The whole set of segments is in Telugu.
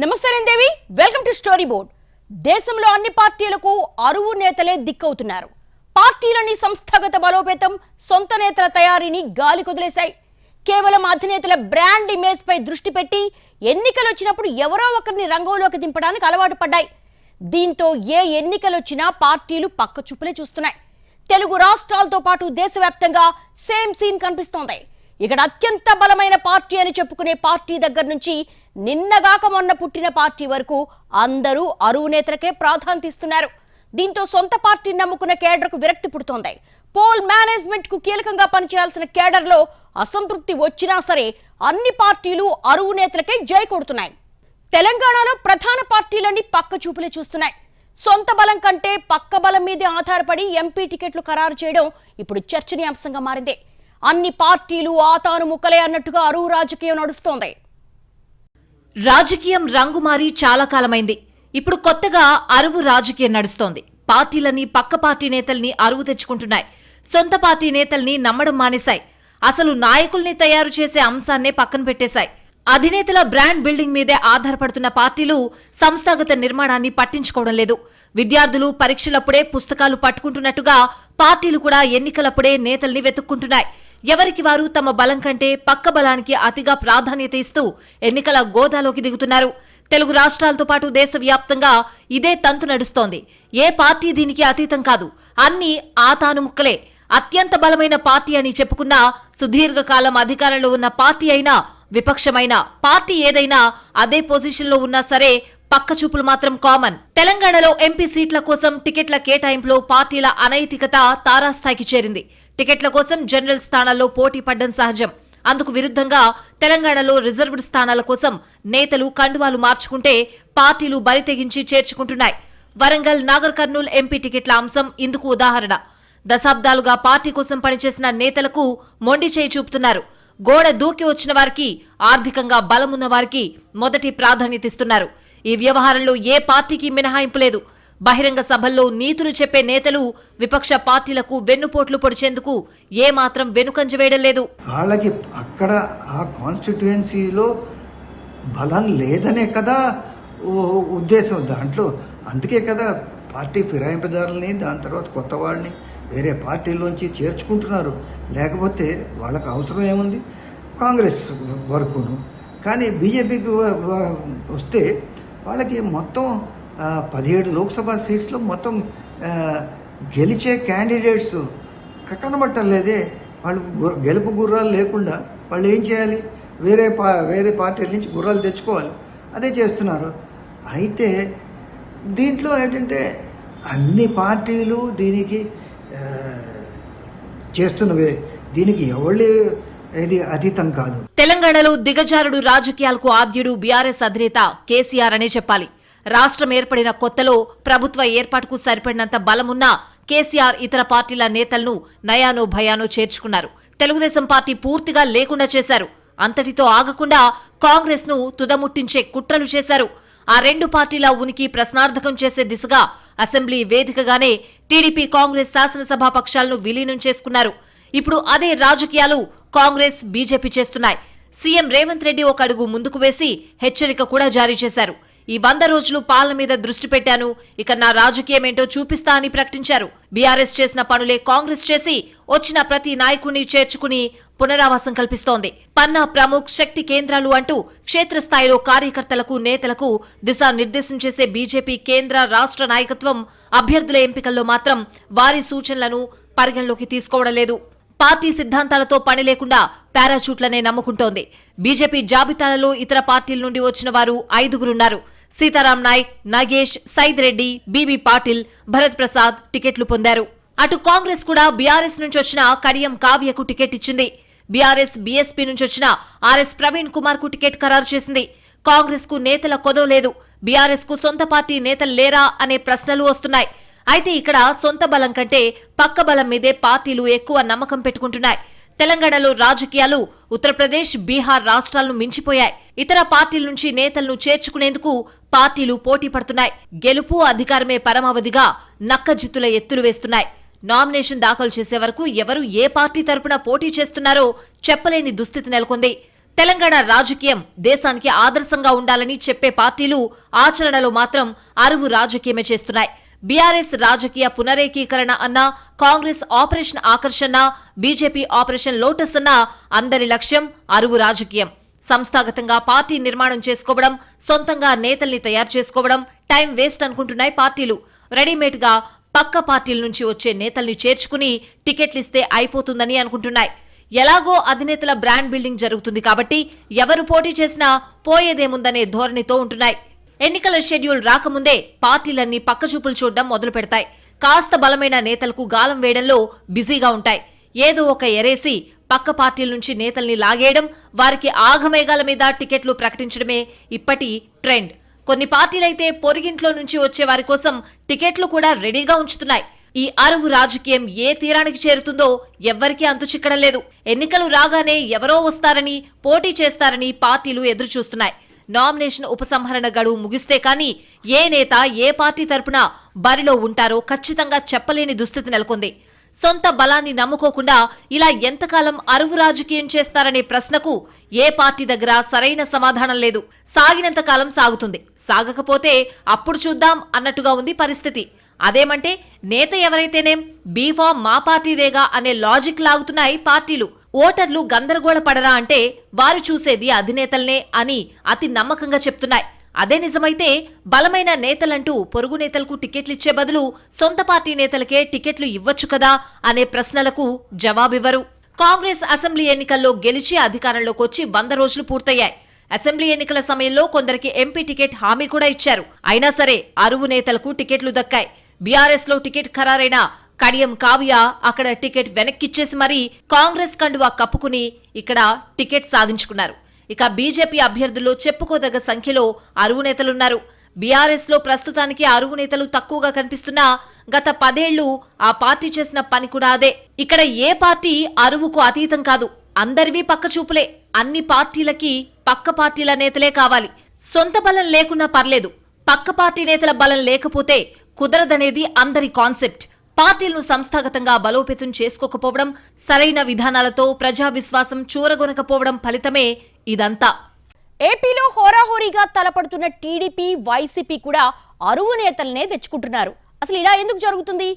నమస్తే Devi welcome to story board దేశంలో అన్ని పార్టీలకు అరువు నేతలే దిక్కవుతున్నారు. పార్టీలని సంస్థాగత బలోపేతం సొంత నేతల తయారీని గాలి కుదిలేశాయి. కేవలం అధినేతల బ్రాండ్ ఇమేజ్ పై దృష్టి పెట్టి ఎన్నికలు వచ్చినప్పుడు ఎవరో ఒకరిని రంగంలోకి దింపడానికి అలవాటు పడ్డాయి. దీంతో ఏ ఎన్నికలు వచ్చినా పార్టీలు పక్క చూపులే చూస్తున్నాయి. తెలుగు రాష్ట్రాలతో పాటు దేశవ్యాప్తంగా సేమ్ సీన్ కనిపిస్తోంది. ఇక్కడ అత్యంత బలమైన పార్టీ అని చెప్పుకునే పార్టీ దగ్గర నుంచి నిన్నగాక మొన్న పుట్టిన పార్టీ వరకు అందరూ అరువు నేతలకే ప్రాధాన్యత ఇస్తున్నారు. దీంతో సొంత పార్టీని నమ్ముకున్న కేడర్కు విరక్తి పుడుతోంది. పోల్ మేనేజ్మెంట్కు కీలకంగా పనిచేయాల్సిన కేడర్లో అసంతృప్తి వచ్చినా సరే అన్ని పార్టీలు అరువు నేతలకే జై కొడుతున్నాయి. తెలంగాణలో ప్రధాన పార్టీలన్నీ పక్క చూపులే చూస్తున్నాయి. సొంత బలం కంటే పక్క బలం మీదే ఆధారపడి ఎంపీ టికెట్లు ఖరారు చేయడం ఇప్పుడు చర్చనీయాంశంగా మారింది. అన్ని పార్టీలు ఆతాను ముక్కలే అన్నట్టుగా అరువు రాజకీయం నడుస్తోంది. రాజకీయం రంగు మారి చాలా కాలమైంది. ఇప్పుడు కొత్తగా అరువు రాజకీయం నడుస్తోంది. పార్టీలని పక్క పార్టీ నేతల్ని అరువు తెచ్చుకుంటున్నాయి. సొంత పార్టీ నేతల్ని నమ్మడం మానేశాయి. అసలు నాయకుల్ని తయారు చేసే అంశాన్నే పక్కన పెట్టేశాయి. అధినేతల బ్రాండ్ బిల్డింగ్ మీదే ఆధారపడుతున్న పార్టీలు సంస్థాగత నిర్మాణాన్ని పట్టించుకోవడం లేదు. విద్యార్థులు పరీక్షలప్పుడే పుస్తకాలు పట్టుకుంటున్నట్టుగా పార్టీలు కూడా ఎన్నికలప్పుడే నేతల్ని వెతుక్కుంటున్నాయి. ఎవరికి వారు తమ బలం కంటే పక్క బలానికి అతిగా ప్రాధాన్యత ఇస్తూ ఎన్నికల గోదాలోకి దిగుతున్నారు. తెలుగు రాష్ట్రాలతో పాటు దేశవ్యాప్తంగా ఇదే తంతు నడుస్తోంది. ఏ పార్టీ దీనికి అతీతం కాదు. అన్ని ఆతాను ముక్కలే అత్యంత బలమైన పార్టీ అని చెప్పుకున్న సుదీర్ఘకాలం అధికారంలో ఉన్న పార్టీ అయినా విపక్షమైన పార్టీ ఏదైనా అదే పొజిషన్లో ఉన్నా సరే పక్క చూపులు మాత్రం కామన్. తెలంగాణలో ఎంపీ సీట్ల కోసం టికెట్ల కేటాయింపులో పార్టీల అనైతికత తారాస్థాయికి చేరింది. టికెట్ల కోసం జనరల్ స్థానాల్లో పోటీ పడ్డం సహజం. అందుకు విరుద్ధంగా తెలంగాణలో రిజర్వ్డ్ స్థానాల కోసం నేతలు కండువాలు మార్చుకుంటే పార్టీలు బరితెగించి చేర్చుకుంటున్నాయి. వరంగల్ నాగర్ కర్నూల్ ఎంపీ టికెట్ల అంశం ఇందుకు ఉదాహరణ. దశాబ్దాలుగా పార్టీ కోసం పనిచేసిన నేతలకు మొండి చేయి చూపుతున్నారు. గోడ దూకి వచ్చిన వారికి ఆర్థికంగా బలమున్న వారికి మొదటి ప్రాధాన్యత ఇస్తున్నారు. ఈ వ్యవహారంలో ఏ పార్టీకి మినహాయింపు లేదు. బహిరంగ సభల్లో నీతులు చెప్పే నేతలు విపక్ష పార్టీలకు వెన్నుపోట్లు పొడిచేందుకు ఏమాత్రం వెనుకంజ వేయడం లేదు. వాళ్ళకి అక్కడ ఆ కాన్స్టిట్యుయెన్సీలో బలం లేదనే కదా ఉద్దేశం. దాంట్లో అందుకే కదా పార్టీ ఫిరాయింపుదారులని దాని తర్వాత కొత్త వాళ్ళని వేరే పార్టీలోంచి చేర్చుకుంటున్నారు. లేకపోతే వాళ్ళకి అవసరం ఏముంది? కాంగ్రెస్ వరకును. కానీ బీజేపీకి వస్తే వాళ్ళకి మొత్తం పదిహేడు లోక్సభ సీట్స్లో మొత్తం గెలిచే క్యాండిడేట్స్ కనబట్టలేదే వాళ్ళు గెలుపు గుర్రాలు లేకుండా వాళ్ళు ఏం చేయాలి? వేరే పా వేరే పార్టీల నుంచి గుర్రాలు తెచ్చుకోవాలి. అదే చేస్తున్నారు. అయితే దీంట్లో ఏంటంటే అన్ని పార్టీలు దీనికి చేస్తున్నవే. దీనికి ఎవళ్ళు ఇది అతీతం కాదు. తెలంగాణలో దిగజారుడు రాజకీయాలకు ఆద్యుడు బీఆర్ఎస్ అధినేత కేసీఆర్ అనే చెప్పాలి. రాష్ట్రం ఏర్పడిన కొత్తలో ప్రభుత్వ ఏర్పాటుకు సరిపడినంత బలమున్నా కేసీఆర్ ఇతర పార్టీల నేతలను నయానో భయానో చేర్చుకున్నారు. తెలుగుదేశం పార్టీ పూర్తిగా లేకుండా చేశారు. అంతటితో ఆగకుండా కాంగ్రెస్ను తుదముట్టించే కుట్రలు చేశారు. ఆ రెండు పార్టీల ఉనికి ప్రశ్నార్థకం చేసే దిశగా అసెంబ్లీ వేదికగానే టీడీపీ కాంగ్రెస్ శాసనసభా పక్షాలను విలీనం చేసుకున్నారు. ఇప్పుడు అదే రాజకీయాలు కాంగ్రెస్ బీజేపీ చేస్తున్నాయి. సీఎం రేవంత్ రెడ్డి ఒక అడుగు ముందుకు వేసి హెచ్చరిక కూడా జారీ చేశారు. ఈ వంద రోజులు పాలన మీద దృష్టి పెట్టాను. ఇక నా రాజకీయం ఏంటో చూపిస్తా అని ప్రకటించారు. బీఆర్ఎస్ చేసిన పనులే కాంగ్రెస్ చేసి వచ్చిన ప్రతి నాయకుడిని చేర్చుకుని పునరావాసం కల్పిస్తోంది. పన్నా ప్రముఖ్ శక్తి కేంద్రాలు అంటూ క్షేత్రస్థాయిలో కార్యకర్తలకు నేతలకు దిశానిర్దేశం చేసే బీజేపీ కేంద్ర రాష్ట్ర నాయకత్వం అభ్యర్థుల ఎంపికల్లో మాత్రం వారి సూచనలను పరిగణలోకి తీసుకోవడం లేదు. పార్టీ సిద్ధాంతాలతో పని లేకుండా పారాచూట్లనే నమ్ముకుంటోంది. బీజేపీ జాబితాలలో ఇతర పార్టీల నుండి వచ్చిన వారు ఐదుగురున్నారు. సీతారాం నాయక్ నాగేష్ సైద్ రెడ్డి బీబీ పాటిల్ భరత్ ప్రసాద్ టికెట్లు పొందారు. అటు కాంగ్రెస్ కూడా బీఆర్ఎస్ నుంచి వచ్చిన కడియం కావ్యకు టికెట్ ఇచ్చింది. బీఆర్ఎస్ బీఎస్పీ నుంచి వచ్చిన ఆర్ఎస్ ప్రవీణ్ కుమార్కు టికెట్ ఖరారు చేసింది. కాంగ్రెస్కు నేతల కొదవ లేదు బీఆర్ఎస్కు సొంత పార్టీ నేతలు లేరా అనే ప్రశ్నలు వస్తున్నాయి. అయితే ఇక్కడ సొంత బలం కంటే పక్క బలం మీదే పార్టీలు ఎక్కువ నమ్మకం పెట్టుకుంటున్నాయి. తెలంగాణలో రాజకీయాలు ఉత్తరప్రదేశ్ బీహార్ రాష్ట్రాలను మించిపోయాయి. ఇతర పార్టీల నుంచి నేతలను చేర్చుకునేందుకు పార్టీలు పోటీ పడుతున్నాయి. గెలుపు అధికారమే పరమావధిగా నక్కజిత్తుల ఎత్తులు వేస్తున్నాయి. నామినేషన్ దాఖలు చేసే వరకు ఎవరు ఏ పార్టీ తరపున పోటీ చేస్తున్నారో చెప్పలేని దుస్థితి నెలకొంది. తెలంగాణ రాజకీయం దేశానికి ఆదర్శంగా ఉండాలని చెప్పే పార్టీలు ఆచరణలో మాత్రం అరువు రాజకీయమే చేస్తున్నాయి. బీఆర్ఎస్ రాజకీయ పునరేకీకరణ అన్న కాంగ్రెస్ ఆపరేషన్ ఆకర్షణ బీజేపీ ఆపరేషన్ లోటస్ అన్న అందరి లక్ష్యం అరువు రాజకీయం. సంస్థాగతంగా పార్టీ నిర్మాణం చేసుకోవడం సొంతంగా నేతల్ని తయారు చేసుకోవడం టైం వేస్ట్ అనుకుంటున్నాయి పార్టీలు. రెడీమేడ్గా పక్క పార్టీల నుంచి వచ్చే నేతల్ని చేర్చుకుని టికెట్లిస్తే అయిపోతుందని అనుకుంటున్నాయి. ఎలాగో అధినేతల బ్రాండ్ బిల్డింగ్ జరుగుతుంది కాబట్టి ఎవరు పోటీ చేసినా పోయేదేముందనే ధోరణితో ఉంటున్నాయి. ఎన్నికల షెడ్యూల్ రాకముందే పార్టీలన్నీ పక్కచూపులు చూడడం మొదలు పెడతాయి. కాస్త బలమైన నేతలకు గాలం వేయడంలో బిజీగా ఉంటాయి. ఏదో ఒక ఎరేసి పక్క పార్టీల నుంచి నేతల్ని లాగేయడం వారికి ఆఘమేఘాల మీద టికెట్లు ప్రకటించడమే ఇప్పటి ట్రెండ్. కొన్ని పార్టీలైతే పొరిగింట్లో నుంచి వచ్చే వారి కోసం టికెట్లు కూడా రెడీగా ఉంచుతున్నాయి. ఈ అరువు రాజకీయం ఏ తీరానికి చేరుతుందో ఎవ్వరికీ అంతు చిక్కడం లేదు. ఎన్నికలు రాగానే ఎవరో వస్తారని పోటీ చేస్తారని పార్టీలు ఎదురుచూస్తున్నాయి. నామినేషన్ ఉపసంహరణ గడువు ముగిస్తే కానీ ఏ నేత ఏ పార్టీ తరపున బరిలో ఉంటారో ఖచ్చితంగా చెప్పలేని దుస్థితి నెలకొంది. సొంత బలాన్ని నమ్ముకోకుండా ఇలా ఎంతకాలం అరువు రాజకీయం చేస్తారనే ప్రశ్నకు ఏ పార్టీ దగ్గర సరైన సమాధానం లేదు. సాగినంత కాలం సాగుతుంది. సాగకపోతే అప్పుడు చూద్దాం అన్నట్టుగా ఉంది పరిస్థితి. అదేమంటే నేత ఎవరైతేనేం బీఫామ్ మా పార్టీదేగా అనే లాజిక్ లాగుతున్నాయి పార్టీలు. ఓటర్లు గందరగోళపడరా అంటే వారు చూసేది అధినేతల్నే అని అతి నమ్మకంగా చెప్తున్నాయి. అదే నిజమైతే బలమైన నేతలంటూ పొరుగు నేతలకు టికెట్లిచ్చే బదులు సొంత పార్టీ నేతలకే టికెట్లు ఇవ్వచ్చు కదా అనే ప్రశ్నలకు జవాబివ్వరు. కాంగ్రెస్ అసెంబ్లీ ఎన్నికల్లో గెలిచి అధికారంలోకి వచ్చి వంద రోజులు పూర్తయ్యాయి. అసెంబ్లీ ఎన్నికల సమయంలో కొందరికి ఎంపీ టికెట్ హామీ కూడా ఇచ్చారు. అయినా సరే అరువు నేతలకు టికెట్లు దక్కాయి. బీఆర్ఎస్లో టికెట్ ఖరారైన కడియం కావ్య అక్కడ టికెట్ వెనక్కిచ్చేసి మరీ కాంగ్రెస్ కండువా కప్పుకుని ఇక్కడ టికెట్ సాధించుకున్నారు. ఇక బీజేపీ అభ్యర్థుల్లో చెప్పుకోదగ్గ సంఖ్యలో అరువు నేతలున్నారు. బీఆర్ఎస్లో ప్రస్తుతానికి అరువు నేతలు తక్కువగా కనిపిస్తున్నా గత పదేళ్ళు ఆ పార్టీ చేసిన పని కూడా అదే. ఇక్కడ ఏ పార్టీ అరువుకు అతీతం కాదు. అందరివి పక్కచూపులే అన్ని పార్టీలకి పక్క పార్టీల నేతలే కావాలి. సొంత బలం లేకున్నా పర్లేదు. పక్క పార్టీ నేతల బలం లేకపోతే కుదరదనేది అందరి కాన్సెప్ట్. పార్టీలను సంస్థాగతంగా బలోపేతం చేసుకోకపోవడం సరైన విధానాలతో ప్రజా విశ్వాసం చూరగొనకపోవడం ఫలితమే ఇదంతా. ఏపీలో హోరాహోరీగా తలపడుతున్న టీడీపీ వైసీపీ కూడా అరువు నేతలనే తెచ్చుకుంటున్నారు. అసలు ఇలా ఎందుకు జరుగుతుంది?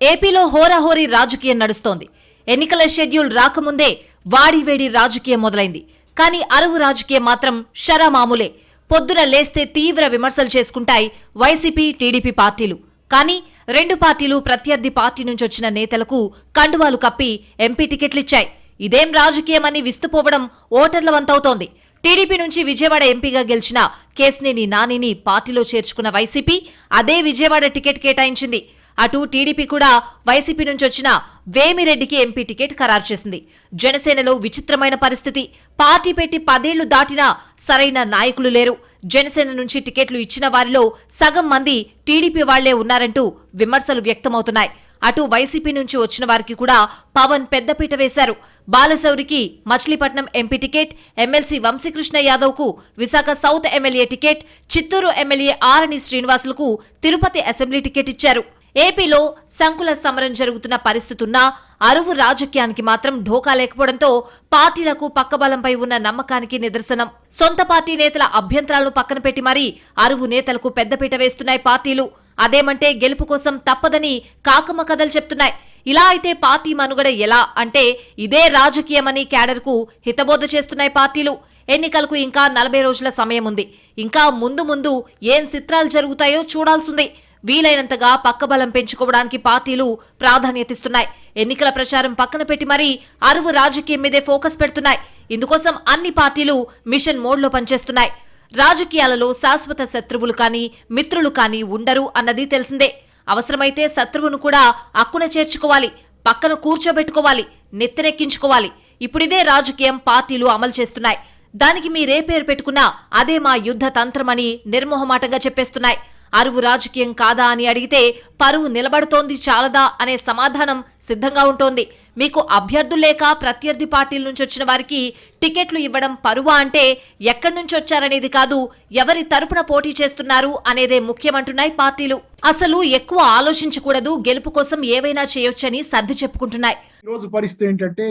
ఏపీలో హోరాహోరీ రాజకీయం నడుస్తోంది. ఎన్నికల షెడ్యూల్ రాకముందే వాడివేడి రాజకీయం మొదలైంది. కానీ అరువు రాజకీయం మాత్రం షరామామూలే. పొద్దున లేస్తే తీవ్ర విమర్శలు చేసుకుంటాయి వైసీపీ టీడీపీ పార్టీలు. కానీ రెండు పార్టీలు ప్రత్యర్థి పార్టీ నుంచి వచ్చిన నేతలకు కండువాలు కప్పి ఎంపీ టికెట్లిచ్చాయి. ఇదేం రాజకీయమని విస్తుపోవడం ఓటర్ల వంతవుతోంది. టీడీపీ నుంచి విజయవాడ ఎంపీగా గెలిచిన కేసినేని నానిని పార్టీలో చేర్చుకున్న వైసీపీ అదే విజయవాడ టికెట్ కేటాయించింది. అటు టీడీపీ కూడా వైసీపీ నుంచి వచ్చిన వేమిరెడ్డికి ఎంపీ టికెట్ ఖరారు చేసింది. జనసేనలో విచిత్రమైన పరిస్థితి. పార్టీ పెట్టి పదేళ్ళు దాటినా సరైన నాయకులు లేరు. జనసేన నుంచి టికెట్లు ఇచ్చిన వారిలో సగం మంది టీడీపీ వాళ్ళే ఉన్నారంటూ విమర్శలు వ్యక్తమవుతున్నాయి. అటు వైసీపీ నుంచి వచ్చిన వారికి కూడా పవన్ పెద్దపీట వేశారు. బాలశౌరికి Machilipatnam MP ticket MLC Vamsikrishna యాదవ్కు Visakha south MLA ticket Chittoor MLA Arani శ్రీనివాసులకు Tirupati assembly ticket ఇచ్చారు. ఏపీలో సంకుల సమరం జరుగుతున్న పరిస్థితున్నా అరువు రాజకీయానికి మాత్రం ఢోకా లేకపోవడంతో పార్టీలకు పక్కబలంపై ఉన్న నమ్మకానికి నిదర్శనం. సొంత పార్టీ నేతల అభ్యంతరాలను పక్కన పెట్టి మరీ అరువు నేతలకు పెద్దపీట వేస్తున్నాయి పార్టీలు. అదేమంటే గెలుపు కోసం తప్పదని కాకమ్మ కథలు చెప్తున్నాయి. ఇలా అయితే పార్టీ మనుగడ ఎలా? అంటే ఇదే రాజకీయమని క్యాడర్కు హితబోధ చేస్తున్నాయి పార్టీలు. ఎన్నికలకు ఇంకా నలభై రోజుల సమయం ఉంది ఇంకా ముందు ముందు ఏం చిత్రాలు జరుగుతాయో చూడాల్సింది. వీలైనంతగా పక్కబలం పెంచుకోవడానికి పార్టీలు ప్రాధాన్యతిస్తున్నాయి. ఎన్నికల ప్రచారం పక్కన పెట్టి మరీ అరువు రాజకీయం మీదే ఫోకస్ పెడుతున్నాయి. ఇందుకోసం అన్ని పార్టీలు మిషన్ మోడ్లో పనిచేస్తున్నాయి. రాజకీయాలలో శాశ్వత శత్రువులు కానీ మిత్రులు కానీ ఉండరు అన్నది తెలిసిందే. అవసరమైతే శత్రువును కూడా అక్కున చేర్చుకోవాలి పక్కన కూర్చోబెట్టుకోవాలి నెత్తనెక్కించుకోవాలి. ఇప్పుడిదే రాజకీయం పార్టీలు అమలు చేస్తున్నాయి. దానికి మీరే పేరు పెట్టుకున్నా అదే మా యుద్ధ తంత్రమని నిర్మోహమాటంగా చెప్పేస్తున్నాయి. అరువు రాజకీయం కాదా అని అడిగితే పరువు నిలబడుతోంది చాలదా అనే సమాధానం సిద్ధంగా ఉంటోంది. మీకు అభ్యర్థులు లేక ప్రత్యర్థి పార్టీల నుంచి వచ్చిన వారికి టికెట్లు ఇవ్వడం పరువా అంటే ఎక్కడి నుంచి వచ్చారనేది కాదు ఎవరి తరపున పోటీ చేస్తున్నారు అనేదే ముఖ్యమంటున్నాయి పార్టీలు. అసలు ఎక్కువ ఆలోచించకూడదు గెలుపు కోసం ఏవైనా చేయొచ్చని సర్ది చెప్పుకుంటున్నాయి. రోజు పరిస్థితి ఏంటంటే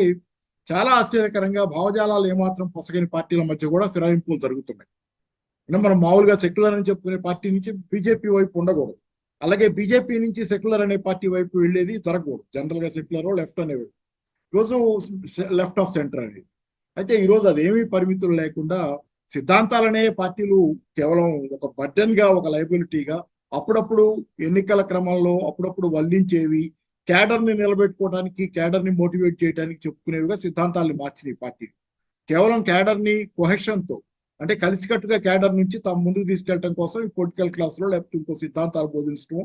చాలా ఆశ్చర్యకరంగా భావజాలాలు ఏమాత్రం పొసగని పార్టీల మధ్య కూడా ఫిరాయింపులు జరుగుతున్నాయి. మనం మామూలుగా సెక్యులర్ అని చెప్పుకునే పార్టీ నుంచి బీజేపీ వైపు ఉండకూడదు. అలాగే బీజేపీ నుంచి సెక్యులర్ అనే పార్టీ వైపు వెళ్ళేది జరగకూడదు. జనరల్గా సెక్యులర్ లెఫ్ట్ అనేవి ఈరోజు లెఫ్ట్ ఆఫ్ సెంటర్ అనేది అయితే ఈరోజు అదేమీ పరిమితులు లేకుండా సిద్ధాంతాలనే పార్టీలు కేవలం ఒక బర్డెన్గా ఒక లైబిలిటీగా అప్పుడప్పుడు ఎన్నికల క్రమంలో అప్పుడప్పుడు వల్లించేవి క్యాడర్ని నిలబెట్టుకోవడానికి క్యాడర్ని మోటివేట్ చేయడానికి చెప్పుకునేవిగా సిద్ధాంతాలను మార్చినాయి పార్టీలు. కేవలం క్యాడర్ని కొహెషన్తో అంటే కలిసికట్టుగా క్యాడర్ నుంచి తమ ముందుకు తీసుకెళ్ళటం కోసం ఈ పొలిటికల్ క్లాస్లో లేకపోతే ఇంకో సిద్ధాంతాలు బోధించడం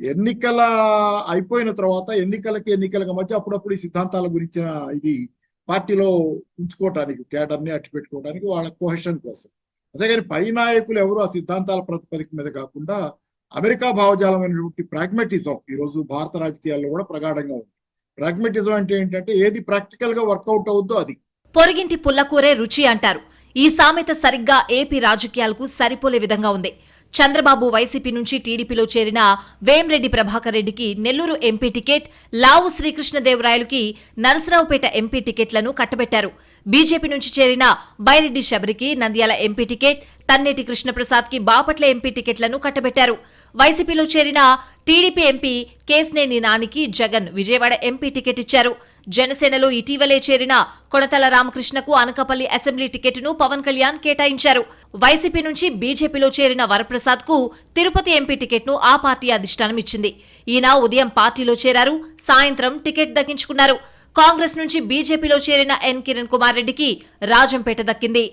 ఎన్నికల అయిపోయిన తర్వాత ఎన్నికలకి ఎన్నికలకి మధ్య అప్పుడప్పుడు ఈ సిద్ధాంతాల గురించిన ఇది పార్టీలో ఉంచుకోవటానికి క్యాడర్ని అట్టి పెట్టుకోవడానికి వాళ్ళ కోహెషన్ కోసం. అంతేగాని పై నాయకులు ఎవరు ఆ సిద్ధాంతాల ప్రతిపదిక మీద కాకుండా అమెరికా భావజాలమైనటువంటి ప్రాగ్మెటిజం ఈ రోజు భారత రాజకీయాల్లో కూడా ప్రగాఢంగా ఉంది. ప్రాగ్మెటిజం అంటే ఏంటంటే ఏది ప్రాక్టికల్గా వర్కౌట్ అవుద్దో అది. పొరిగింటి పుల్లకూరే రుచి అంటారు. ఈ సామెత సరిగ్గా ఏపీ రాజకీయాలకు సరిపోలే విధంగా ఉంది. చంద్రబాబు వైసీపీ నుంచి టీడీపీలో చేరిన వేంరెడ్డి ప్రభాకర్ రెడ్డికి నెల్లూరు ఎంపీ టికెట్ లావు శ్రీకృష్ణదేవరాయలుకి నరసరావుపేట ఎంపీ టికెట్లను కట్టబెట్టారు. బీజేపీ నుంచి చేరిన బైరెడ్డి శబరికి నంద్యాల ఎంపీ టికెట్ తన్నేటి కృష్ణప్రసాద్కి బాపట్ల ఎంపీ టికెట్లను కట్టబెట్టారు. వైసీపీలో చేరిన టీడీపీ ఎంపీ కేస్నేని నానికి జగన్ విజయవాడ ఎంపీ టికెట్ ఇచ్చారు. జనసేనలో ఇటీవలే చేరిన కొనతల రామకృష్ణకు అనకాపల్లి అసెంబ్లీ టికెట్ను పవన్ కళ్యాణ్ కేటాయించారు. వైసీపీ నుంచి బీజేపీలో చేరిన వరప్రసాద్కు తిరుపతి ఎంపీ టికెట్ను ఆ పార్టీ అధిష్టానం ఇచ్చింది. ఈయన ఉదయం పార్టీలో చేరారు సాయంత్రం టికెట్ దక్కించుకున్నారు. కాంగ్రెస్ నుంచి బీజేపీలో చేరిన ఎన్ కిరణ్ కుమార్ రెడ్డికి రాజంపేట దక్కింది.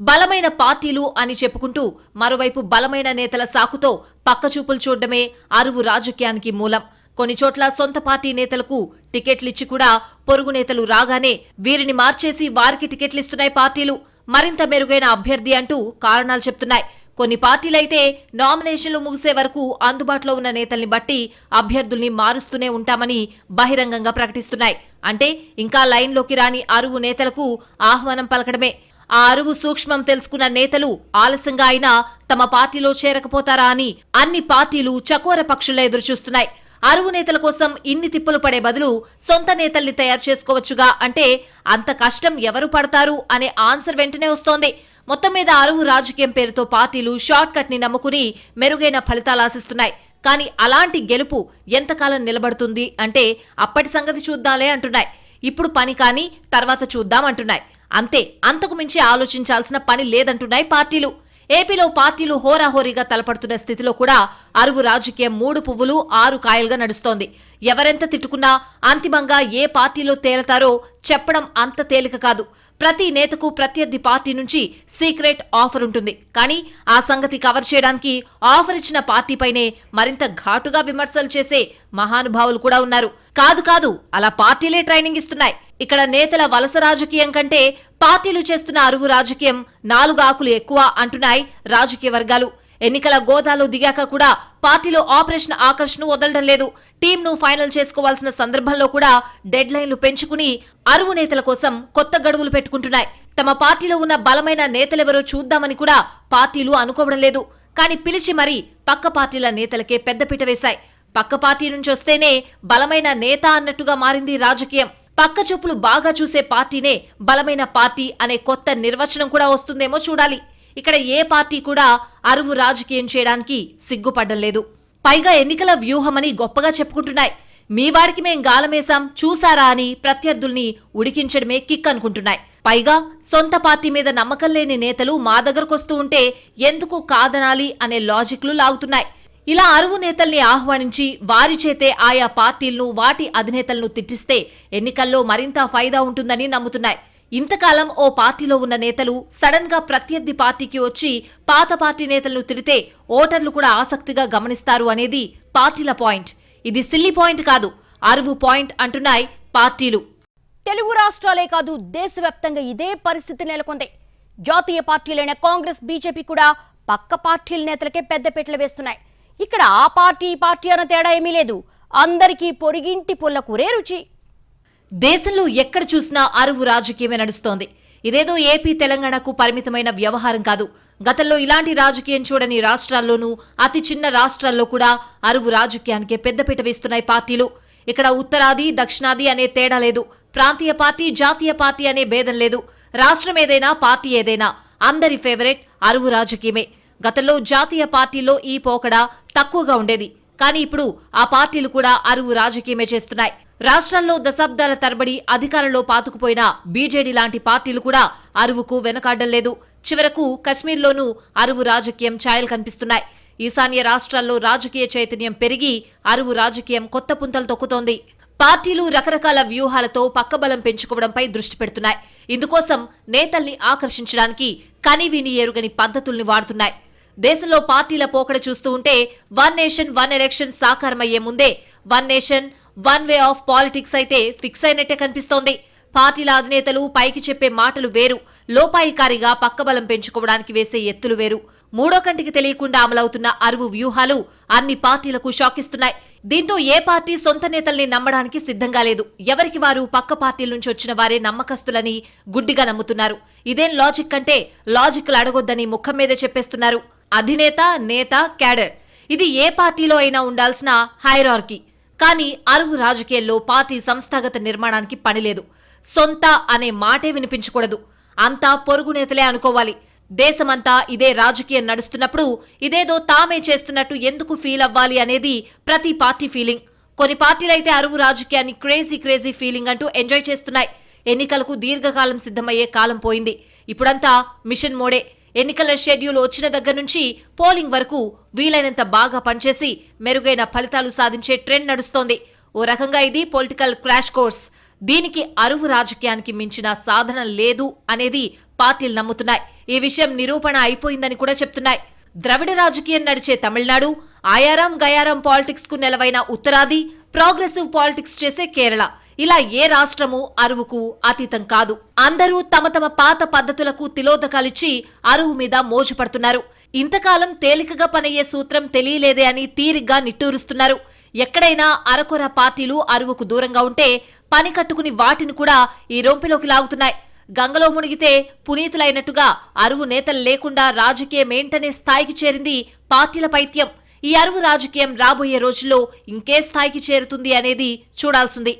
బలమైన పార్టీలు అని చెప్పుకుంటూ మరోవైపు బలమైన నేతల సాకుతో పక్కచూపులు చూడడమే అరువు రాజకీయానికి మూలం. కొన్ని చోట్ల సొంత పార్టీ నేతలకు టికెట్లిచ్చి కూడా పొరుగు నేతలు రాగానే వీరిని మార్చేసి వారికి టికెట్లిస్తున్నాయి పార్టీలు. మరింత మెరుగైన అభ్యర్థి అంటూ కారణాలు చెప్తున్నాయి. కొన్ని పార్టీలైతే నామినేషన్లు ముగిసే వరకు అందుబాటులో ఉన్న నేతల్ని బట్టి అభ్యర్థుల్ని మారుస్తూనే ఉంటామని బహిరంగంగా ప్రకటిస్తున్నాయి. అంటే ఇంకా లైన్లోకి రాని అరువు నేతలకు ఆహ్వానం పలకడమే. ఆ అరువు సూక్ష్మం తెలుసుకున్న నేతలు ఆలస్యంగా అయినా తమ పార్టీలో చేరకపోతారా అని అన్ని పార్టీలు చకోర పక్షుల ఎదురుచూస్తున్నాయి. అరువు నేతల కోసం ఇన్ని తిప్పులు పడే బదులు సొంత నేతల్ని తయారు చేసుకోవచ్చుగా? అంటే అంత కష్టం ఎవరు పడతారు? అనే ఆన్సర్ వెంటనే వస్తోంది. మొత్తం మీద అరువు రాజకీయం పేరుతో పార్టీలు షార్ట్ కట్ని నమ్ముకుని మెరుగైన ఫలితాలు ఆశిస్తున్నాయి. కానీ అలాంటి గెలుపు ఎంతకాలం నిలబడుతుంది? అంటే అప్పటి సంగతి చూద్దాంలే అంటున్నాయి. ఇప్పుడు పని కాని తర్వాత చూద్దాం అంటున్నాయి. అంతే అంతకు మించి ఆలోచించాల్సిన పని లేదంటున్నాయి పార్టీలు. ఏపీలో పార్టీలు హోరాహోరీగా తలపడుతున్న స్థితిలో కూడా అరువు రాజకీయం మూడు పువ్వులు ఆరు కాయలుగా నడుస్తోంది. ఎవరెంత తిట్టుకున్నా అంతిమంగా ఏ పార్టీలో తేలతారో చెప్పడం అంత తేలిక కాదు. ప్రతి నేతకు ప్రత్యర్థి పార్టీ నుంచి సీక్రెట్ ఆఫర్ ఉంటుంది. కానీ ఆ సంగతి కవర్ చేయడానికి ఆఫర్ ఇచ్చిన పార్టీపైనే మరింత ఘాటుగా విమర్శలు చేసే మహానుభావులు కూడా ఉన్నారు. కాదు కాదు అలా పార్టీలే ట్రైనింగ్ ఇస్తున్నాయి. ఇక్కడ నేతల వలస రాజకీయం కంటే పార్టీలు చేస్తున్న అరువు రాజకీయం నాలుగు ఆకులు ఎక్కువ అంటున్నాయి రాజకీయ వర్గాలు. ఎన్నికల గోదాలో దిగాక కూడా పార్టీలో ఆపరేషన్ ఆకర్షణ వదలడం లేదు. టీంను ఫైనల్ చేసుకోవాల్సిన సందర్భంలో కూడా డెడ్ లైన్లు పెంచుకుని అరువు నేతల కోసం కొత్త గడువులు పెట్టుకుంటున్నాయి. తమ పార్టీలో ఉన్న బలమైన నేతలెవరో చూద్దామని కూడా పార్టీలు అనుకోవడం లేదు. కానీ పిలిచి మరీ పక్క పార్టీల నేతలకే పెద్దపీట వేశాయి. పక్క పార్టీ నుంచి వస్తేనే బలమైన నేత అన్నట్టుగా మారింది రాజకీయం. పక్క చూపులు బాగా చూసే పార్టీనే బలమైన పార్టీ అనే కొత్త నిర్వచనం కూడా వస్తుందేమో చూడాలి. ఇక్కడ ఏ పార్టీ కూడా అరువు రాజకీయం చేయడానికి సిగ్గుపడ్డం లేదు. పైగా ఎన్నికల వ్యూహమని గొప్పగా చెప్పుకుంటున్నాయి. మీ వాడికి మేం గాలమేశాం చూసారా అని ప్రత్యర్థుల్ని ఉడికించడమే కిక్ అనుకుంటున్నాయి. పైగా సొంత పార్టీ మీద నమ్మకం లేని నేతలు మా దగ్గరకొస్తూ ఉంటే ఎందుకు కాదనాలి అనే లాజిక్లు లాగుతున్నాయి. ఇలా అరువు నేతల్ని ఆహ్వానించి వారి చేతే ఆయా పార్టీలను వాటి అధినేతలను తిట్టిస్తే ఎన్నికల్లో మరింత ఫైదా ఉంటుందని నమ్ముతున్నాయి. ఇంతకాలం ఓ పార్టీలో ఉన్న నేతలు సడన్గా ప్రత్యర్థి పార్టీకి వచ్చి పాత పార్టీ నేతలను తిడితే ఓటర్లు కూడా ఆసక్తిగా గమనిస్తారు అనేది పార్టీల పాయింట్. ఇది సిల్లీ పాయింట్ కాదు అరువు పాయింట్ అంటున్నాయి పార్టీలు. తెలుగు రాష్ట్రాలే కాదు దేశవ్యాప్తంగా ఇదే పరిస్థితి నెలకొంది. జాతీయ పార్టీలైన కాంగ్రెస్ బీజేపీ కూడా పక్క పార్టీల నేతలకే పెద్దపీటలు వేస్తున్నాయి. ఇక్కడ ఆ పార్టీ ఈ పార్టీ అన్న తేడా ఏమీ లేదు. అందరికీ పొరిగింటి పుల్లకూరే రుచి. దేశంలో ఎక్కడ చూసినా అరువు రాజకీయమే నడుస్తోంది. ఇదేదో ఏపీ తెలంగాణకు పరిమితమైన వ్యవహారం కాదు. గతంలో ఇలాంటి రాజకీయం చూడని రాష్ట్రాల్లోనూ అతి చిన్న రాష్ట్రాల్లో కూడా అరువు రాజకీయానికే పెద్దపీట వేస్తున్నాయి పార్టీలు. ఇక్కడ ఉత్తరాది దక్షిణాది అనే తేడా లేదు. ప్రాంతీయ పార్టీ జాతీయ పార్టీ అనే భేదం లేదు. రాష్ట్రం ఏదైనా పార్టీ ఏదైనా అందరి ఫేవరెట్ అరువు రాజకీయమే. గతంలో జాతీయ పార్టీలో ఈ పోకడ తక్కువగా ఉండేది. కానీ ఇప్పుడు ఆ పార్టీలు కూడా అరువు రాజకీయమే చేస్తున్నాయి. రాష్ట్రాల్లో దశాబ్దాల తరబడి అధికారంలో పాతుకుపోయిన బీజేడీ లాంటి పార్టీలు కూడా అరువుకు వెనకాడడం లేదు. చివరకు కశ్మీర్లోనూ అరువు రాజకీయం ఛాయలు కనిపిస్తున్నాయి. ఈశాన్య రాష్ట్రాల్లో రాజకీయ చైతన్యం పెరిగి అరువు రాజకీయం కొత్త పుంతలు తొక్కుతోంది. పార్టీలు రకరకాల వ్యూహాలతో పక్కబలం పెంచుకోవడంపై దృష్టి పెడుతున్నాయి. ఇందుకోసం నేతల్ని ఆకర్షించడానికి కనివిని ఎరుగని పద్ధతుల్ని వాడుతున్నాయి. దేశంలో పార్టీల పోకడ చూస్తూ ఉంటే వన్ నేషన్ వన్ ఎలక్షన్ సాకారమయ్యే ముందే one nation one way of politics అయితే ఫిక్స్ అయినట్టే కనిపిస్తోంది. పార్టీల అధినేతలు పైకి చెప్పే మాటలు వేరు. లోపాయికారిగా పక్కబలం పెంచుకోవడానికి వేసే ఎత్తులు వేరు. మూడో కంటికి తెలియకుండా అమలవుతున్న అరువు వ్యూహాలు అన్ని పార్టీలకు షాకిస్తున్నాయి. దీంతో ఏ పార్టీ సొంత నేతల్ని నమ్మడానికి సిద్ధంగా లేదు. ఎవరికి వారు పక్క పార్టీల నుంచి వచ్చిన వారే నమ్మకస్తులని గుడ్డిగా నమ్ముతున్నారు. ఇదేం లాజిక్ అంటే లాజిక్లు అడగొద్దని ముఖం మీదే చెప్పేస్తున్నారు. అధినేత నేత క్యాడర్. ఇది ఏ పార్టీలో అయినా ఉండాల్సిన హైరార్కీ. కానీ అరువు రాజకీయాల్లో పార్టీ సంస్థాగత నిర్మాణానికి పనిలేదు సొంత అనే మాటే వినిపించకూడదు. అంతా పొరుగు నేతలే అనుకోవాలి. దేశమంతా ఇదే రాజకీయం నడుస్తున్నప్పుడు ఇదేదో తామే చేస్తున్నట్టు ఎందుకు ఫీల్ అవ్వాలి అనేది ప్రతి పార్టీ ఫీలింగ్. కొన్ని పార్టీలైతే అరువు రాజకీయాన్ని క్రేజీ క్రేజీ ఫీలింగ్ అంటూ ఎంజాయ్ చేస్తున్నాయి. ఎన్నికలకు దీర్ఘకాలం సిద్ధమయ్యే కాలం పోయింది. ఇప్పుడంతా మిషన్ మోడే. ఎన్నికల షెడ్యూల్ వచ్చిన దగ్గర నుంచి పోలింగ్ వరకు వీలైనంత బాగా పనిచేసి మెరుగైన ఫలితాలు సాధించే ట్రెండ్ నడుస్తోంది. ఓ రకంగా ఇది పొలిటికల్ క్రాష్ కోర్స్. దీనికి అరువు రాజకీయానికి మించిన సాధన లేదు అనేది పార్టీలు నమ్ముతున్నాయి. ఈ విషయం నిరూపణ అయిపోయిందని కూడా చెప్తున్నాయి. ద్రవిడ రాజకీయం నడిచే తమిళనాడు ఆయారం గయారం పాలిటిక్స్కు నెలవైన ఉత్తరాది ప్రోగ్రెసివ్ పాలిటిక్స్ చేసే కేరళ. ఇలా ఏ రాష్ట్రము అరువుకు అతీతం కాదు. అందరూ తమ తమ పాత పద్ధతులకు తిలోదకాలిచ్చి అరువు మీద మోజు పడుతున్నారు ఇంతకాలం తేలికగా పనయ్యే సూత్రం తెలియలేదే అని తీరిగ్గా నిట్టూరుస్తున్నారు. ఎక్కడైనా అరకొర పార్టీలు అరువుకు దూరంగా ఉంటే పని కట్టుకుని వాటిని కూడా ఈ రొంపిలోకి లాగుతున్నాయి. గంగలో మునిగితే పునీతులైనట్టుగా అరువు నేతలు లేకుండా రాజకీయం ఏంటనే స్థాయికి చేరింది పార్టీల పైత్యం. ఈ అరువు రాజకీయం రాబోయే రోజుల్లో ఇంకే స్థాయికి చేరుతుంది అనేది చూడాల్సింది.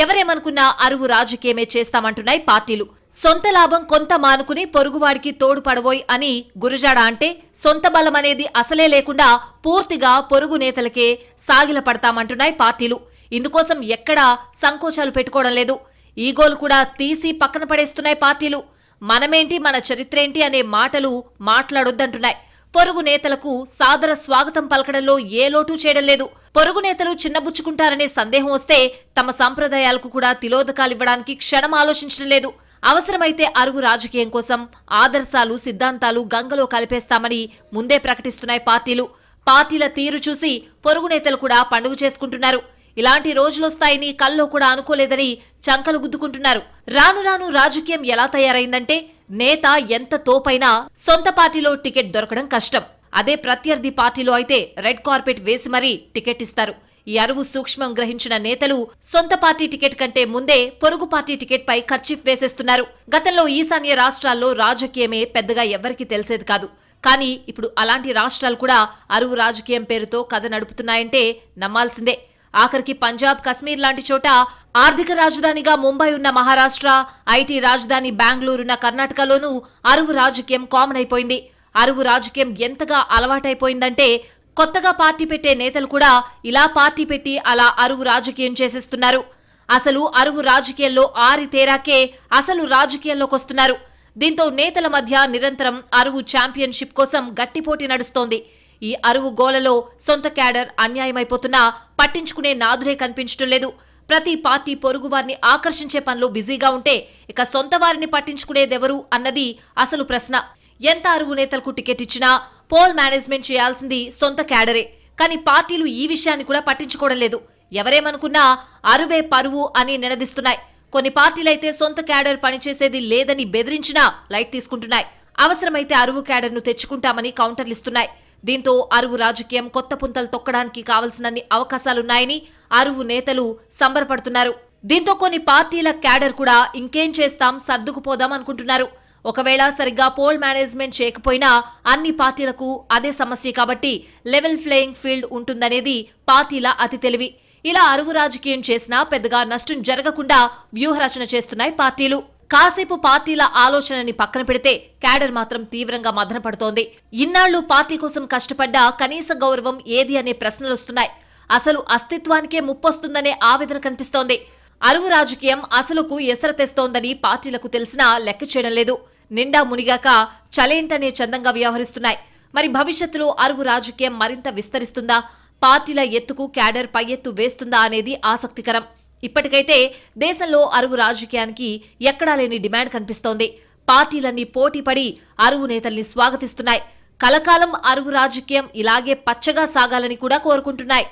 ఎవరేమనుకున్నా అరువు రాజకీయమే చేస్తామంటున్నాయి పార్టీలు. సొంత లాభం కొంత మానుకుని పొరుగువాడికి తోడుపడబోయ్ అని గురజాడ అంటే సొంత బలం అనేది అసలే లేకుండా పూర్తిగా పొరుగు నేతలకే సాగిల పడతామంటున్నాయి పార్టీలు. ఇందుకోసం ఎక్కడా సంకోచాలు పెట్టుకోవడం లేదు. ఈగోలు కూడా తీసి పక్కన పడేస్తున్నాయి పార్టీలు. మనమేంటి మన చరిత్రేంటి అనే మాటలు మాట్లాడొద్దంటున్నాయి. పొరుగు నేతలకు సాదర స్వాగతం పలకడంలో ఏ లోటు చేయడం లేదు. పొరుగు నేతలు చిన్నబుచ్చుకుంటారనే సందేహం వస్తే తమ సాంప్రదాయాలకు కూడా తిలోదకాలివ్వడానికి క్షణం ఆలోచించడం లేదు. అవసరమైతే అరుగు రాజకీయం కోసం ఆదర్శాలు సిద్ధాంతాలు గంగలో కలిపేస్తామని ముందే ప్రకటిస్తున్నాయి పార్టీలు. పార్టీల తీరు చూసి పొరుగు నేతలు కూడా పండుగ చేసుకుంటున్నారు. ఇలాంటి రోజులొస్తాయని కల్లో కూడా అనుకోలేదని చంకలు గుద్దుకుంటున్నారు. రాను రాను రాజకీయం ఎలా తయారైందంటే నేత ఎంత తోపైనా సొంత పార్టీలో టికెట్ దొరకడం కష్టం. అదే ప్రత్యర్థి పార్టీలో అయితే రెడ్ కార్పెట్ వేసి మరీ టికెట్ ఇస్తారు. ఈ అరువు సూక్ష్మం గ్రహించిన నేతలు సొంత పార్టీ టికెట్ కంటే ముందే పొరుగు పార్టీ టికెట్ పై ఖర్చీఫ్ వేసేస్తున్నారు. గతంలో ఈశాన్య రాష్ట్రాల్లో రాజకీయమే పెద్దగా ఎవ్వరికీ తెలిసేది కాదు. కానీ ఇప్పుడు అలాంటి రాష్ట్రాలు కూడా అరువు రాజకీయం పేరుతో కథ నడుపుతున్నాయంటే నమ్మాల్సిందే. ఆఖరికి పంజాబ్ కశ్మీర్ లాంటి చోట ఆర్థిక రాజధానిగా ముంబై ఉన్న మహారాష్ట్ర ఐటీ రాజధాని బెంగళూరున్న కర్ణాటకలోనూ అరువు రాజకీయం కామన్ అయిపోయింది. అరువు రాజకీయం ఎంతగా అలవాటైపోయిందంటే కొత్తగా పార్టీ పెట్టే నేతలు కూడా ఇలా పార్టీ పెట్టి అలా అరువు రాజకీయం చేసేస్తున్నారు. అసలు అరువు రాజకీయంలో ఆరి తేరాకే అసలు రాజకీయంలోకి వస్తున్నారు. దీంతో నేతల మధ్య నిరంతరం అరువు ఛాంపియన్షిప్ కోసం గట్టిపోటీ నడుస్తోంది. ఈ అరువు గోలలో సొంత క్యాడర్ అన్యాయమైపోతున్నా పట్టించుకునే నాదురే కనిపించడం లేదు. ప్రతి పార్టీ పొరుగు వారిని ఆకర్షించే పనిలో బిజీగా ఉంటే ఇక సొంత వారిని పట్టించుకునేదెవరు అన్నది అసలు ప్రశ్న. ఎంత అరువు నేతలకు టికెట్ ఇచ్చినా పోల్ మేనేజ్మెంట్ చేయాల్సింది సొంత క్యాడరే. కానీ పార్టీలు ఈ విషయాన్ని కూడా పట్టించుకోవడం లేదు. ఎవరేమనుకున్నా అరువే పరువు అని నినదిస్తున్నాయి. కొన్ని పార్టీలైతే సొంత క్యాడర్ పనిచేసేది లేదని బెదిరించినా లైట్ తీసుకుంటున్నాయి. అవసరమైతే అరువు క్యాడర్ను తెచ్చుకుంటామని కౌంటర్లిస్తున్నాయి. దీంతో అరువు రాజకీయం కొత్త పుంతలు తొక్కడానికి కావలసినన్ని అవకాశాలున్నాయని అరువు నేతలు సంబరపడుతున్నారు. దీంతో కొన్ని పార్టీల క్యాడర్ కూడా ఇంకేం చేస్తాం సర్దుకుపోదాం అనుకుంటున్నారు. ఒకవేళ సరిగ్గా పోల్ మేనేజ్మెంట్ చేయకపోయినా అన్ని పార్టీలకు అదే సమస్య కాబట్టి లెవెల్ ప్లేయింగ్ ఫీల్డ్ ఉంటుందనేది పార్టీల అతి తెలివి. ఇలా అరువు రాజకీయం చేసినా పెద్దగా నష్టం జరగకుండా వ్యూహరచన చేస్తున్నాయి పార్టీలు. కాసేపు పార్టీల ఆలోచనని పక్కన పెడితే క్యాడర్ మాత్రం తీవ్రంగా మదనపడుతోంది. ఇన్నాళ్ళు పార్టీ కోసం కష్టపడ్డా కనీస గౌరవం ఏది అనే ప్రశ్నలొస్తున్నాయి. అసలు అస్తిత్వానికే ముప్పొస్తుందనే ఆవేదన కనిపిస్తోంది. అరువు రాజకీయం అసలుకు ఎసర తెస్తోందని పార్టీలకు తెలిసినా లెక్క చేయడం లేదు. నిండా మునిగాక చలేంటనే చందంగా వ్యవహరిస్తున్నాయి. మరి భవిష్యత్తులో అరువు రాజకీయం మరింత విస్తరిస్తుందా? పార్టీల ఎత్తుకు క్యాడర్ పై ఎత్తు వేస్తుందా అనేది ఆసక్తికరం. ఇప్పటికైతే దేశంలో అరువు రాజకీయానికి ఎక్కడా లేని డిమాండ్ కనిపిస్తోంది. పార్టీలన్నీ పోటీపడి అరువు నేతల్ని స్వాగతిస్తున్నాయి. కలకాలం అరువు రాజకీయం ఇలాగే పచ్చగా సాగాలని కూడా కోరుకుంటున్నాయి.